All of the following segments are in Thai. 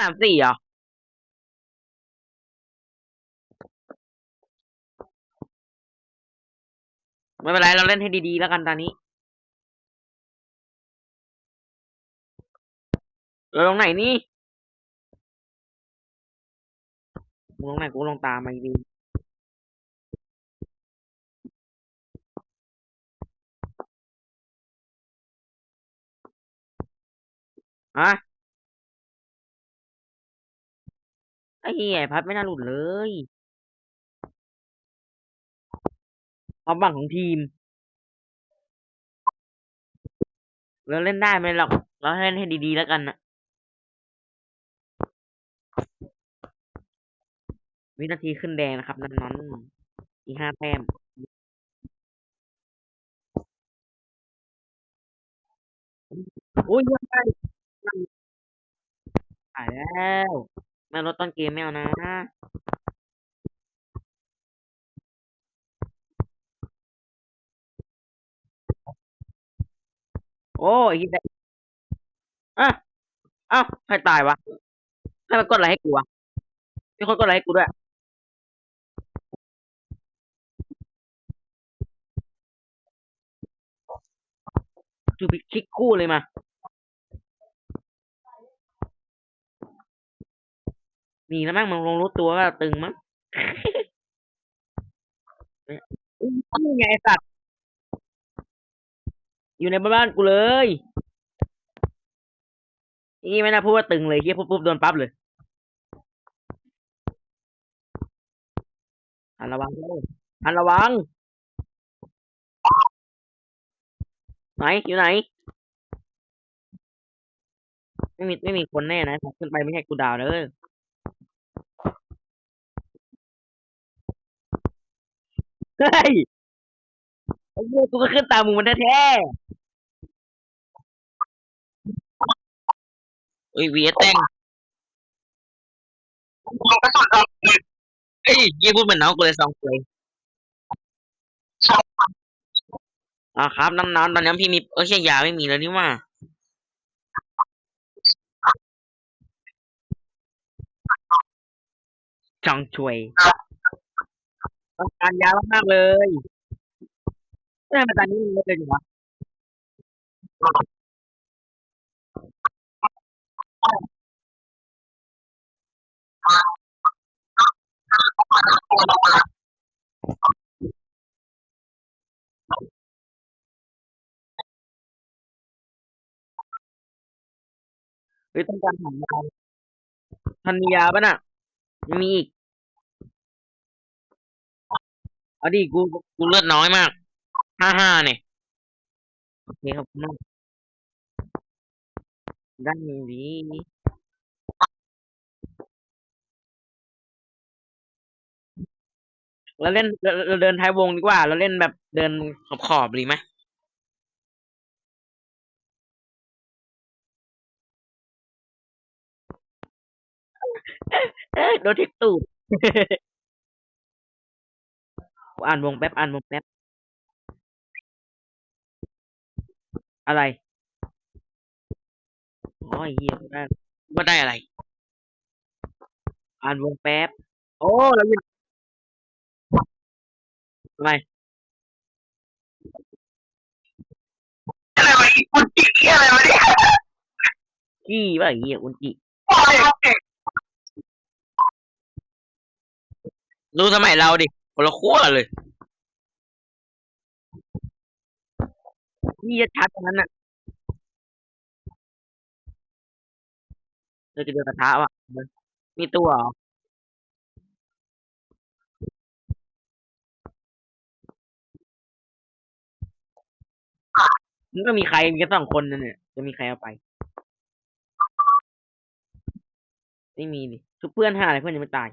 สามสี่เหรอไม่เป็นไร เราเล่นให้ดี ๆ แล้วกันตอนนี้ เราลงไหนนี่มึงลงไหนกูลงตามมาดีฮะ ไอ้เหี้ยพัดไม่น่าหลุดเลยความหวังของทีมเราเล่นได้ไหมหรอกเราเล่นให้ดีๆแล้วกันนะวินาทีขึ้นแดงนะครับ นั้นนั้นอีกห้าแต้มโอ้ยยังไงตายแล้ว แม่ลดต้นเกมไม่เอานะโอ้ยได้อะเอ้าใครตายวะใครมากดอะไรให้กูวะมีคนกดอะไรให้กูด้วยจูบิคลิกคู่เลยมา มีแล้วมั้งมันลงรู้ตัวก็ตึงมั้งนี่ไงไอสัตว์ อยู่ในบ้านกูเลยนี่ไม่น่าพูดว่าตึงเลยเฮียปุ๊บปุ๊บโดนปั๊บเลยหันระวังเลยหันระวัง ไหน อยู่ไหน ไม่มีไม่มีคนแน่นะ ขึ้นไปไม่ใช่กูดาวเลย เฮ้ยไอ้เหี้ยกูก็ขึ้นตามมึงมันแท้ๆเอ้ยวีแต่งเอ้ยยี่พูดเหมือนน้องกูเลยสองเลยอ่าครับน้ำๆตอนนี้พี่มีเออใช่ยาไม่มีแล้วนี่ว่าจังช่วย ต้องการยามากๆเลยทำไมมาตอนนี้มันไม่เลยอยู่วะเฮ้ยต้องการหายาทันมียาปะน่ะไม่มีอีก เอาดิกูกูเลือดน้อยมาก ห้าห้าเนี่ยโอเคครับคุณมากได้ดีเราเล่นเราเราเดินท้ายวงดีกว่า เราเล่นแบบเดินขอบขอบๆดีไหมโดนทิกตูด อ่านวงแป๊บอ่านวงแป๊บ อะไรอ๋อไอ้เฮียก็ได้ก็ได้อะไร อ่านวงแป๊บ โอ้เราอยู่ทำไมอะไรวะอีกุจิอะไรวะเนี่ยขี้ว่าไอ้เฮียอุนจิโอ้ยเก่งรู้สมัยเราดิ คนละขั้วเลยนี่จะชัดตรงนั้นน่ะเราจะเดินกระทะว่ะมีตัวเหรอมันก็มีใครมีแค่สองคนนั่นเนี่ยจะมีใครเอาไป ไม่มีดิชุบเพื่อนห้าอะไรเพื่อนยังไม่ตาย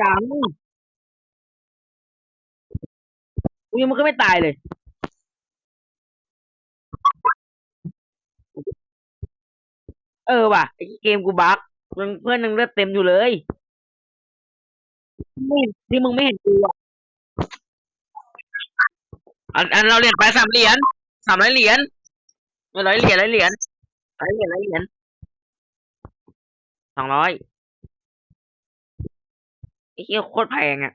ยังกูยังมันก็ไม่ตายเลยเออว่ะไอ้เกมกูบั๊กมันเพื่อนยังเลือดเต็มอยู่เลยไม่เห็นที่มึงไม่เห็นกูอะอันอันเราเหรียญไปสามเหรียญสามร้อยเหรียญไม่ร้อยเหรียญร้อยเหรียญไรเหรียญไรเหรียญสองร้อยไอ้เหี้ยโคตรแพงอะ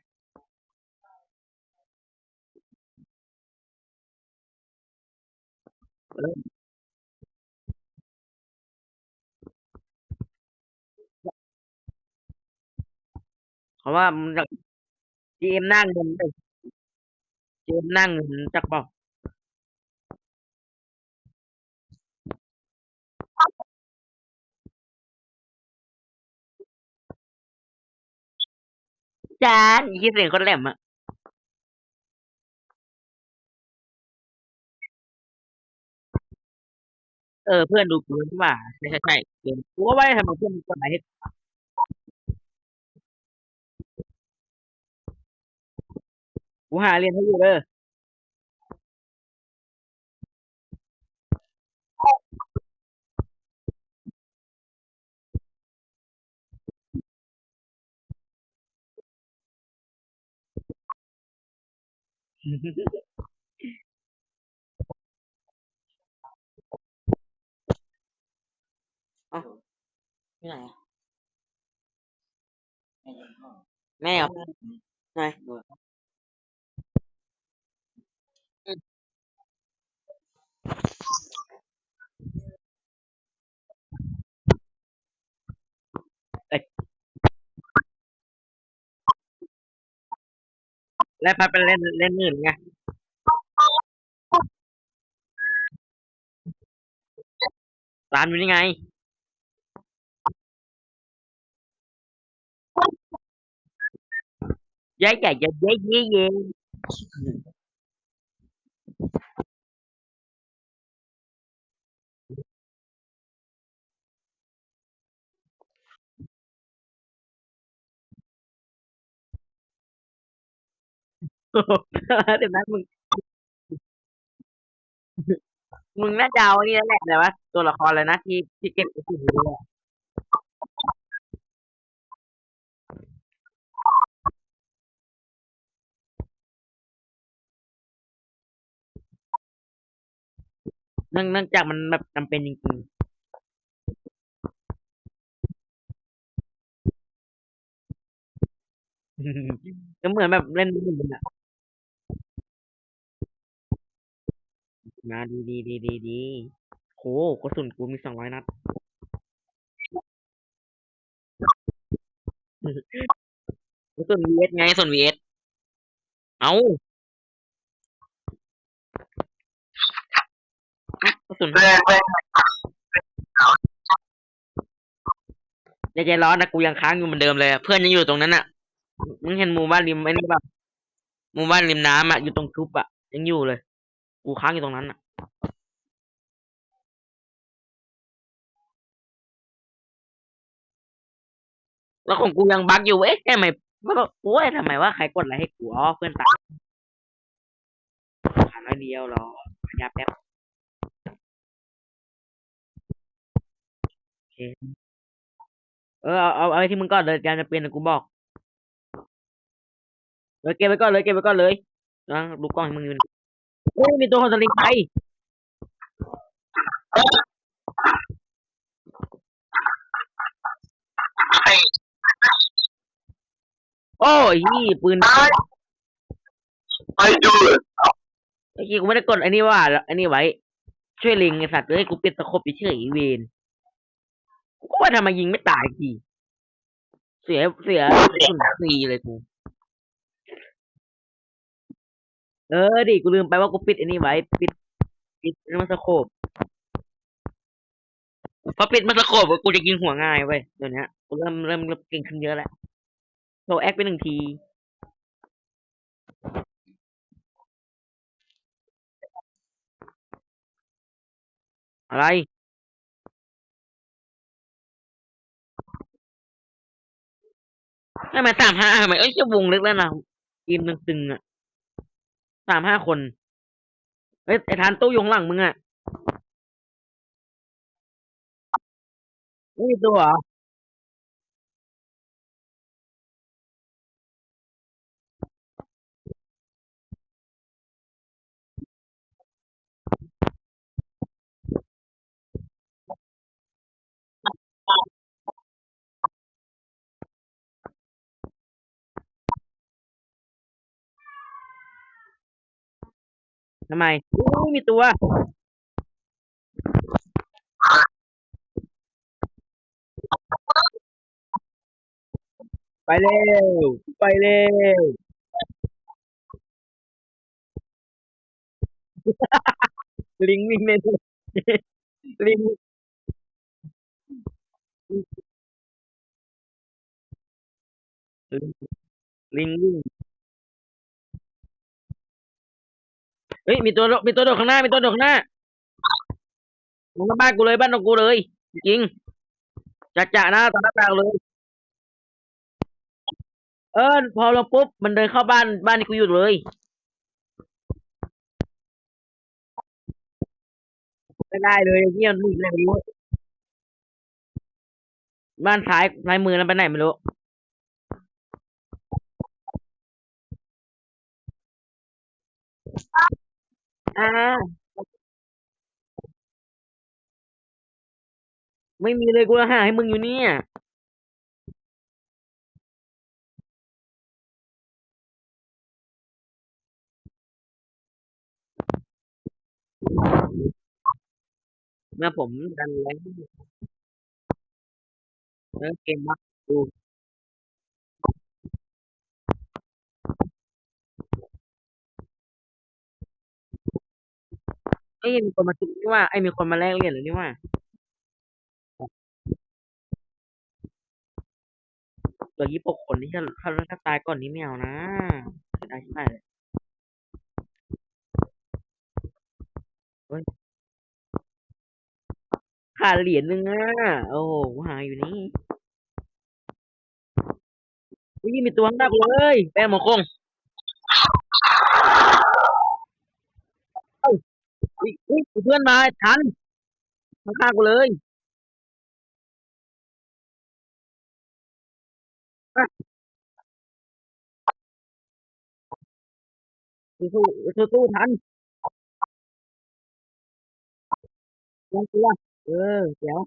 เพราะว่ามันจะ GM หน้าเงินเลย GM หน้าเงินจักเปล่ จานยี่เสียงคนแหลมอะเออเพื่อนดูกูนี่หว่า ใช่ใช่ใช่เกมกูก็ว่าทำไมเพื่อนมีกฎหมายให้กูหาเรียนให้อยู่เด้อ อ๋อที่ไหนอะแม่เหรอไหนอืมเอ้ย แล้วพัดไปเล่นเล่นอื่นไงร้านอยู่นี่ไง เย้ใหญ่เย้เย้เย้เย้ เดี๋ยวนะมึง มึงน่าจะเอาอันนี่แหละแต่ว่าตัวละครอะไรนะที่ที่เก็บไอ้สิ่งนี้อะเนื่องเนื่องจากมันแบบจำเป็นจริงๆ ก็เหมือนแบบเล่นมืออะ มาดีดีดีดีดีโหกระสุนกูมีสองร้อยนัดส่วน VS ไงส่วน VS เอากระสุนแรงแรงอย่าใจร้อนนะกูยังค้างอยู่เหมือนเดิมเลย เพื่อนยังอยู่ตรงนั้นอะ มึงเห็นหมู่บ้านริมไอ้นี่ป่ะหมู่บ้านริมน้ำอะอยู่ตรงทุบอะยังอยู่เลย กูค้างอยู่ตรงนั้นอะแล้วของกูยังบั๊กอยู่เอ๊ะทำไมว่าโอ้ยทำไมว่าใครกดอะไรให้กูอ๋อเพื่อนตายขาน้อยเดียวรอยับแป๊บโอเคเออเอาเอาเอาไอ้ที่มึงก่อนเลยการจะเป็นกูบอกเลยเก็บไว้ก่อนเลยเก็บไว้ก่อนเลยนะดูกล้องให้มึงอยู่ อ้ยมีตัวคนสลิงไปโอ้ยปืนไปดูเมื่อกี้กูไม่ได้กดอันนี้ว่าแล้วอันนี้ไว้ ช่วยลิงไอสัตว์เลยกูเปิดตะครบเฉยๆเวนกูว่าทำไมยิงไม่ตายทีเสียเสียสุนฟรีเลยกู เออดิกูลืมไปว่ากูปิดอันนี้ไว้ ปิด ปิดมันสโคบพอปิดมันสโคบกูจะยิงหัวง่ายเว้ยเดี๋ยวนี้กูเริ่มเริ่มเริ่มเก่งขึ้นเยอะแล้วโชว์แอคไปหนึ่งทีอะไร ทำไมสามห้าทำไม เอ้ยเชี่ยวงลึกแล้วนะทีมตึงๆอะ สามห้าคน เฮ้ยไอ้ทานตู้ยงหลังมึงอะไม่มีตัวเหรอ ทำไมอุ้ยมีตัว ไปเร็ว ไปเร็ว ลิงวิ่งเล่นลิงลิงวิ่ง เฮ้ยมีตัวโดมีตัวโดดข้างหน้ามีตัวโดดข้างหน้าลงมาบ้านกูเลยบ้านของกูเลย จริงจะจะๆนะตอนหน้าต่าเลย เออพอลงปุ๊บมันเดินเข้าบ้านบ้านที่กูอยู่เลยไม่ได้เลยเงี้ยมันหนีไปไหนไม่รู้บ้านซ้ายซ้ายมือนั้นไปไหนไม่รู้ อ่าไม่มีเลย กูจะหาให้มึงอยู่เนี่ยเมื่อผมดันแรงเออเกมมักดู เอ้ยมีคนมาชุบนี่ว่าไอ้ยมีคนมาแลกเหรียญหรือนี่ว่าตัวยี่ปกคนที่ถ้าถ้าถ้าตายก่อนนี้ไม่เอานะเสียดายชิบหายเลยเฮ้ยขาดเหรียญนึงอะโอ้โหหาอยู่นี่นี่มีตัวข้างหน้ากูเลยแป้งหมอคง อุ๊ยอุ๊ยเพื่อนมาทันข้างๆกูเลยอะสู้สู้สู้ทันลงตัวเออเดี๋ยว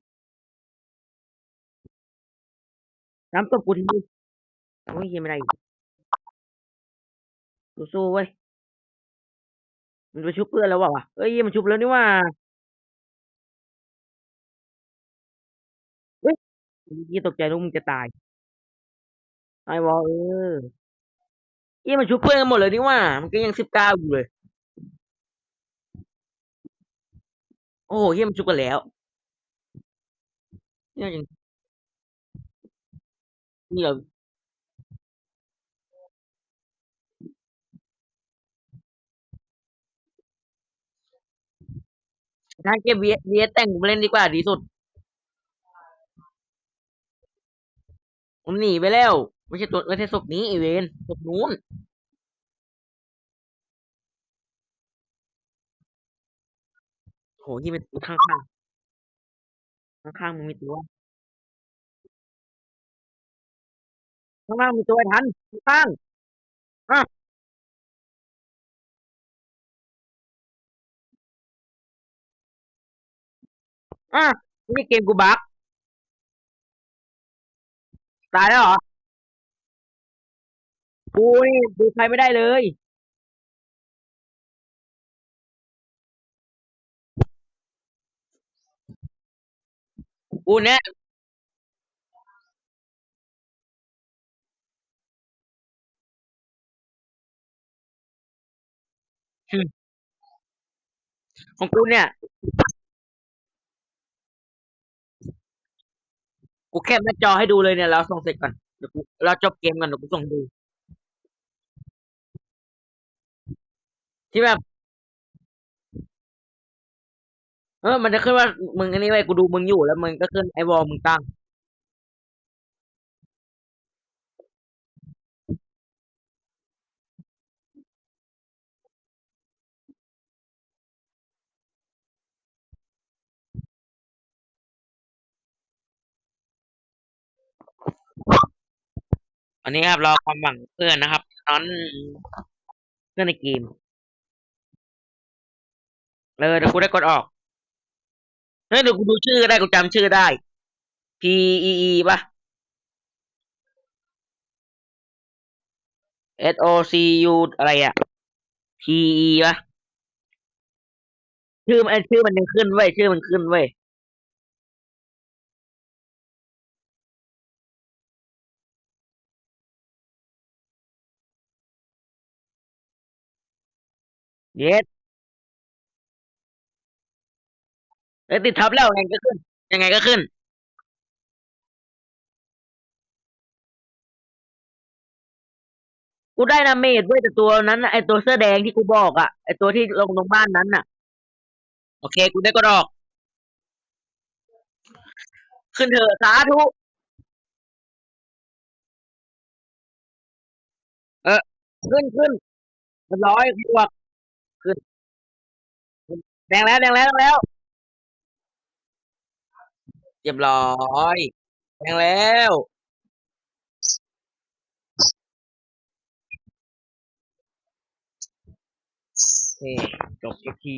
น้ำตบกูทีโอ้ยยังไม่ได้อีกสู้ๆเว้ย มันไปชุบเพื่อนแล้ววะเอ้ยมันชุบแล้วนี่ว่าเฮ้ยเมื่อกี้ตกใจนึกมึงจะตาย ไอ้วอลเออเอ้ยมันชุบเพื่อนกันหมดเลยนี่ว่า มันก็ยังสิบเก้าอยู่เลย โอ้โหเฮียมันชุบกันแล้วเนี่ยยังนี่เหรอ ทางเก็บเวียเวียแต่งกูมเล่นดีกว่าดีสุดมันหนีไปแล้ว ไม่ใช่ตัวไม่ใช่ศพนี้ไอเวนศพนู้นโหที่เป็นข้างข้างข้างข้างมึงมีตัวข้างล่างมีตัวไอ้ทันข้างอะ อะนี่เกมกูบักตายแล้วเหรอกูนี่ดูใครไม่ได้เลย กูเนี่ยของกูเนี่ย กูแคปหน้าจอให้ดูเลยเนี่ยเราส่งเสร็จก่อนเดี๋ยวกูเราจบเกมก่อนเดี๋ยวกูส่งให้ดู ที่แบบ เออ มันจะขึ้นว่ามึงอันนี้ไว้กูดูมึงอยู่แล้วมึงก็ขึ้นไอวอลมึงตั้ง อันนี้ครับรอความหวังเพื่อนนะครับตอนเพื่อนในเกมเลยเดี๋ยวกูได้กดออกเฮ้ยเดี๋ยวกูดูชื่อได้กูจำชื่อได้ P E E ป่ะ S O C U อะไรอะ P E ป่ะชื่อมันชื่อมันยังขึ้นเว้ยชื่อมันขึ้นเว้ย เย็ดเอ้ยติดท็อปแล้วยังไงก็ขึ้น ยังไงก็ขึ้น กูได้นาเมดเว้ยแต่ตัวนั้นน่ะไอตัวเสื้อแดงที่กูบอกอะไอตัวที่ลงตรงบ้านนั้นน่ะ โอเค กูได้ก็ดอก ขึ้นเถอะสาธุเออขึ้นขึ้นเรียบร้อยพวก แดงแล้วแดงแล้วแดงแล้วเรียบร้อยแดงแล้วนี่จบอีกที